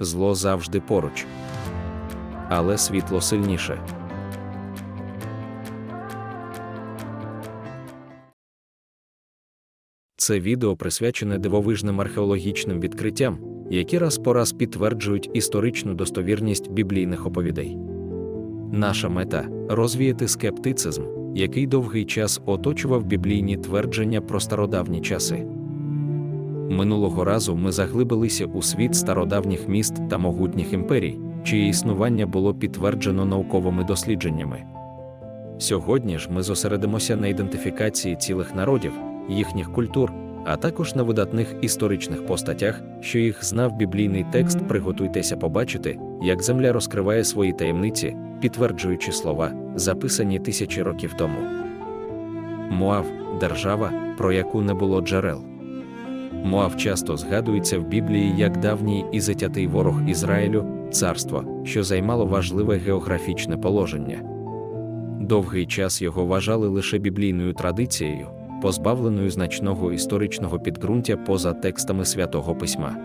зло завжди поруч. Але світло сильніше. Це відео присвячене дивовижним археологічним відкриттям, які раз по раз підтверджують історичну достовірність біблійних оповідей. Наша мета розвіяти скептицизм, який довгий час оточував біблійні твердження про стародавні часи. Минулого разу ми заглибилися у світ стародавніх міст та могутніх імперій, чиє існування було підтверджено науковими дослідженнями. Сьогодні ж ми зосередимося на ідентифікації цілих народів, їхніх культур, а також на видатних історичних постатях, що їх знав біблійний текст. Приготуйтеся побачити, як земля розкриває свої таємниці, підтверджуючи слова, записані тисячі років тому. Моав держава, про яку не було джерел. Моав часто згадується в Біблії як давній і затятий ворог Ізраїлю, царство, що займало важливе географічне положення. Довгий час його вважали лише біблійною традицією, позбавленою значного історичного підґрунтя поза текстами святого письма.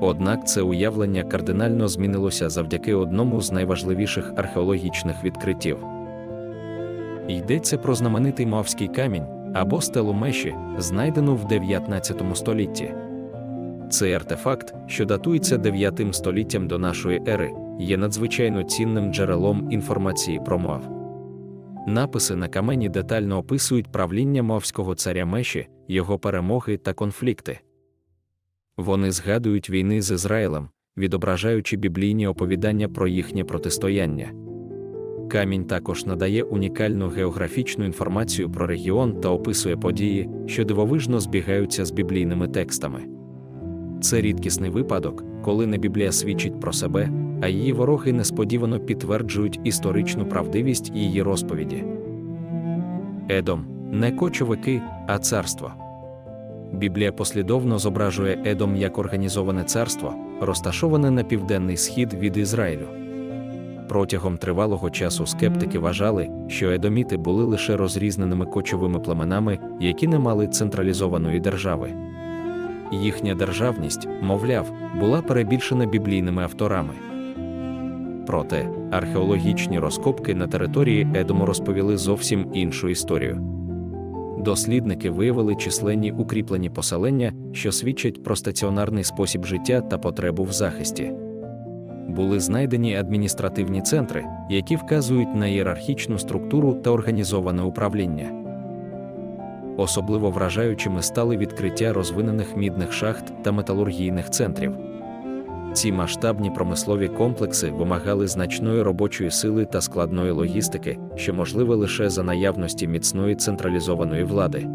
Однак це уявлення кардинально змінилося завдяки одному з найважливіших археологічних відкриттів. Йдеться про знаменитий Моавський камінь або стелу Меші, знайдену в 19 столітті. Цей артефакт, що датується 9 століттям до нашої ери, є надзвичайно цінним джерелом інформації про Моав. Написи на камені детально описують правління мовського царя Меші, його перемоги та конфлікти. Вони згадують війни з Ізраїлем, відображаючи біблійні оповідання про їхнє протистояння. Камінь також надає унікальну географічну інформацію про регіон та описує події, що дивовижно збігаються з біблійними текстами. Це рідкісний випадок, коли не Біблія свідчить про себе, а її вороги несподівано підтверджують історичну правдивість її розповіді. Едом не кочовики, а царство. Біблія послідовно зображує Едом як організоване царство, розташоване на південний схід від Ізраїлю. Протягом тривалого часу скептики вважали, що едоміти були лише розрізненими кочовими племенами, які не мали централізованої держави. Їхня державність, мовляв, була перебільшена біблійними авторами. Проте археологічні розкопки на території Едому розповіли зовсім іншу історію. Дослідники виявили численні укріплені поселення, що свідчать про стаціонарний спосіб життя та потребу в захисті. Були знайдені адміністративні центри, які вказують на ієрархічну структуру та організоване управління. Особливо вражаючими стали відкриття розвинених мідних шахт та металургійних центрів. Ці масштабні промислові комплекси вимагали значної робочої сили та складної логістики, що можливе лише за наявності міцної централізованої влади.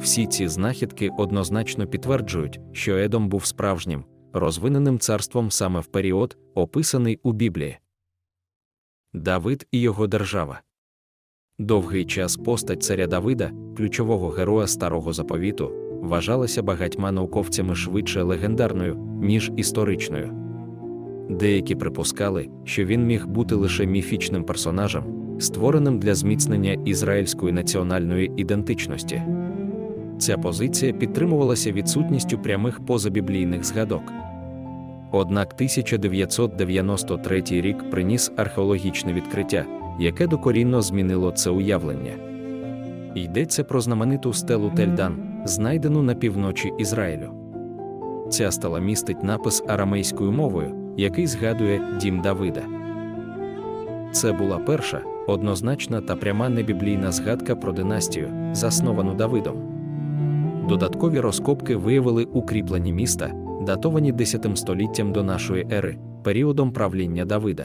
Всі ці знахідки однозначно підтверджують, що Едом був справжнім, розвиненим царством саме в період, описаний у Біблії. Давид і його держава. Довгий час постать царя Давида, ключового героя старого заповіту, вважалася багатьма науковцями швидше легендарною, ніж історичною. Деякі припускали, що він міг бути лише міфічним персонажем, створеним для зміцнення ізраїльської національної ідентичності. Ця позиція підтримувалася відсутністю прямих позабіблійних згадок. Однак 1993 рік приніс археологічне відкриття, яке докорінно змінило це уявлення. Йдеться про знамениту стелу Тельдан, знайдену на півночі Ізраїлю. Ця стела містить напис арамейською мовою, який згадує дім Давида. Це була перша, однозначна та пряма небіблійна згадка про династію, засновану Давидом. Додаткові розкопки виявили укріплені міста, датовані 10 століттям до нашої ери, періодом правління Давида.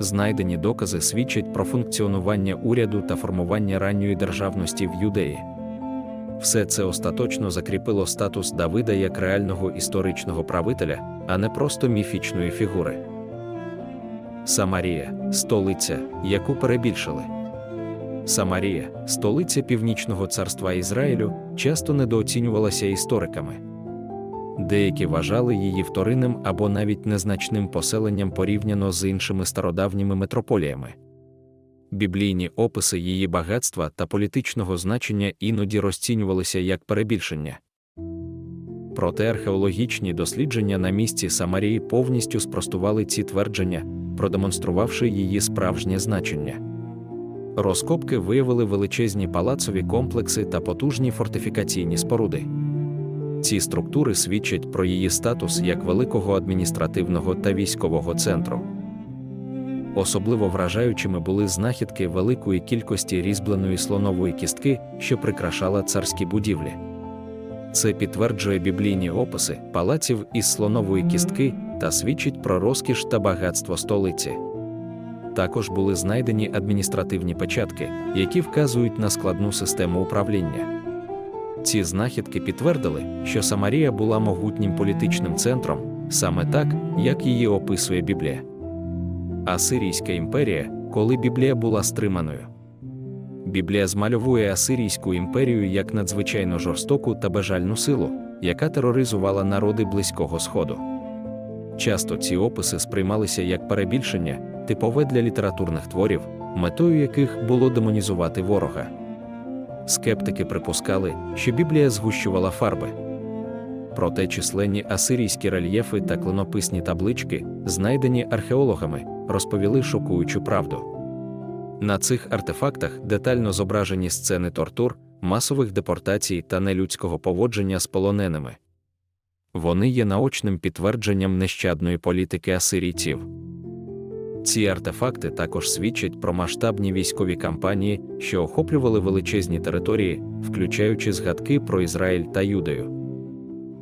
Знайдені докази свідчать про функціонування уряду та формування ранньої державності в Юдеї. Все це остаточно закріпило статус Давида як реального історичного правителя, а не просто міфічної фігури. Самарія столиця, яку перебільшили. Самарія, столиця Північного царства Ізраїлю, часто недооцінювалася істориками. Деякі вважали її вторинним або навіть незначним поселенням порівняно з іншими стародавніми метрополіями. Біблійні описи її багатства та політичного значення іноді розцінювалися як перебільшення. Проте археологічні дослідження на місці Самарії повністю спростували ці твердження, продемонструвавши її справжнє значення. Розкопки виявили величезні палацові комплекси та потужні фортифікаційні споруди. Ці структури свідчать про її статус як великого адміністративного та військового центру. Особливо вражаючими були знахідки великої кількості різьбленої слонової кістки, що прикрашала царські будівлі. Це підтверджує біблійні описи палаців із слонової кістки та свідчить про розкіш та багатство столиці. Також були знайдені адміністративні печатки, які вказують на складну систему управління. Ці знахідки підтвердили, що Самарія була могутнім політичним центром, саме так, як її описує Біблія. Асирійська імперія, коли Біблія була стриманою. Біблія змальовує Асирійську імперію як надзвичайно жорстоку та бажальну силу, яка тероризувала народи Близького Сходу. Часто ці описи сприймалися як перебільшення, типове для літературних творів, метою яких було демонізувати ворога. Скептики припускали, що Біблія згущувала фарби. Проте численні асирійські рельєфи та клинописні таблички, знайдені археологами, розповіли шокуючу правду. На цих артефактах детально зображені сцени тортур, масових депортацій та нелюдського поводження з полоненими. Вони є наочним підтвердженням нещадної політики асирійців. Ці артефакти також свідчать про масштабні військові кампанії, що охоплювали величезні території, включаючи згадки про Ізраїль та Юдею.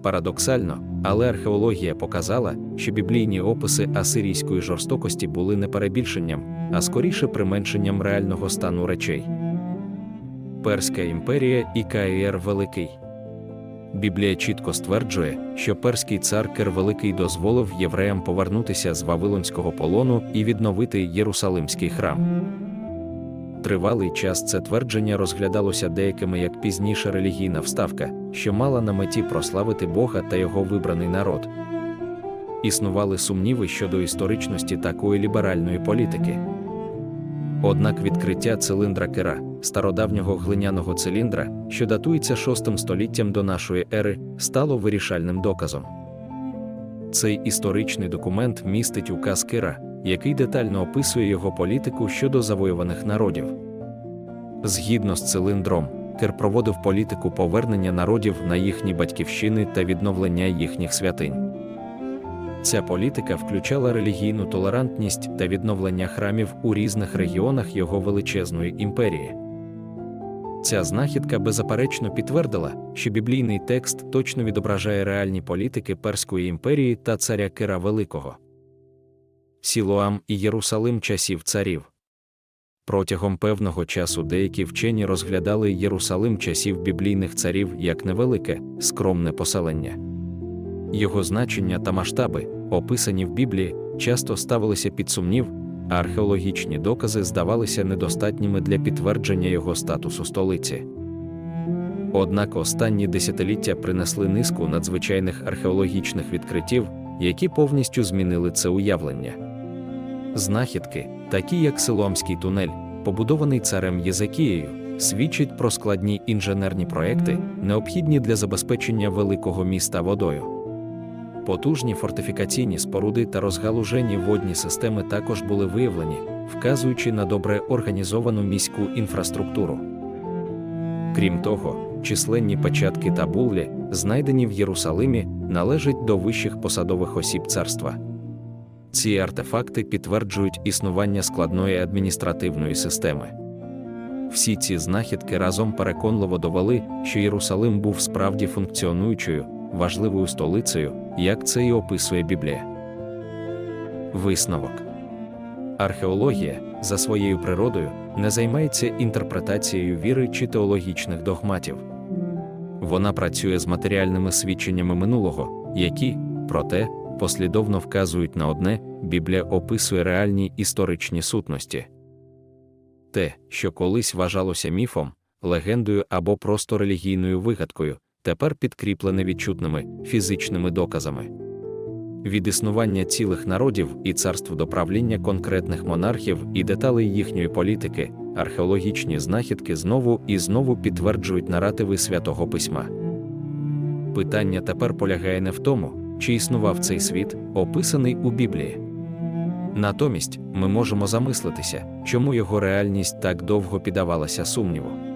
Парадоксально, але археологія показала, що біблійні описи асирійської жорстокості були не перебільшенням, а скоріше применшенням реального стану речей. Перська імперія і Каїр Великий. Біблія чітко стверджує, що перський цар Кир Великий дозволив євреям повернутися з Вавилонського полону і відновити Єрусалимський храм. Тривалий час це твердження розглядалося деякими як пізніша релігійна вставка, що мала на меті прославити Бога та його вибраний народ. Існували сумніви щодо історичності такої ліберальної політики. Однак відкриття цилиндра Кира, стародавнього глиняного циліндра, що датується VI століттям до нашої ери, стало вирішальним доказом. Цей історичний документ містить указ Кира, який детально описує його політику щодо завоюваних народів. Згідно з цилиндром, Кир проводив політику повернення народів на їхні батьківщини та відновлення їхніх святинь. Ця політика включала релігійну толерантність та відновлення храмів у різних регіонах його величезної імперії. Ця знахідка беззаперечно підтвердила, що біблійний текст точно відображає реальні політики Перської імперії та царя Кира Великого. Сілоам і Єрусалим часів царів. Протягом певного часу деякі вчені розглядали Єрусалим часів біблійних царів як невелике, скромне поселення. Його значення та масштаби, описані в Біблії, часто ставилися під сумнів, археологічні докази здавалися недостатніми для підтвердження його статусу столиці. Однак останні десятиліття принесли низку надзвичайних археологічних відкриттів, які повністю змінили це уявлення. Знахідки, такі як Силомський тунель, побудований царем Єзекією, свідчать про складні інженерні проекти, необхідні для забезпечення великого міста водою. Потужні фортифікаційні споруди та розгалужені водні системи також були виявлені, вказуючи на добре організовану міську інфраструктуру. Крім того, численні печатки та буллі, знайдені в Єрусалимі, належать до вищих посадових осіб царства. Ці артефакти підтверджують існування складної адміністративної системи. Всі ці знахідки разом переконливо довели, що Єрусалим був справді функціонуючою, важливою столицею, як це і описує Біблія. Висновок Археологія за своєю природою не займається інтерпретацією віри чи теологічних догматів. Вона працює з матеріальними свідченнями минулого, які, проте, послідовно вказують на одне, Біблія описує реальні історичні сутності. Те, що колись вважалося міфом, легендою або просто релігійною вигадкою, тепер підкріплене відчутними фізичними доказами. Від існування цілих народів і царств до правління конкретних монархів і деталей їхньої політики, археологічні знахідки знову і знову підтверджують наративи святого письма. Питання тепер полягає не в тому, чи існував цей світ, описаний у Біблії. Натомість ми можемо замислитися, чому його реальність так довго піддавалася сумніву.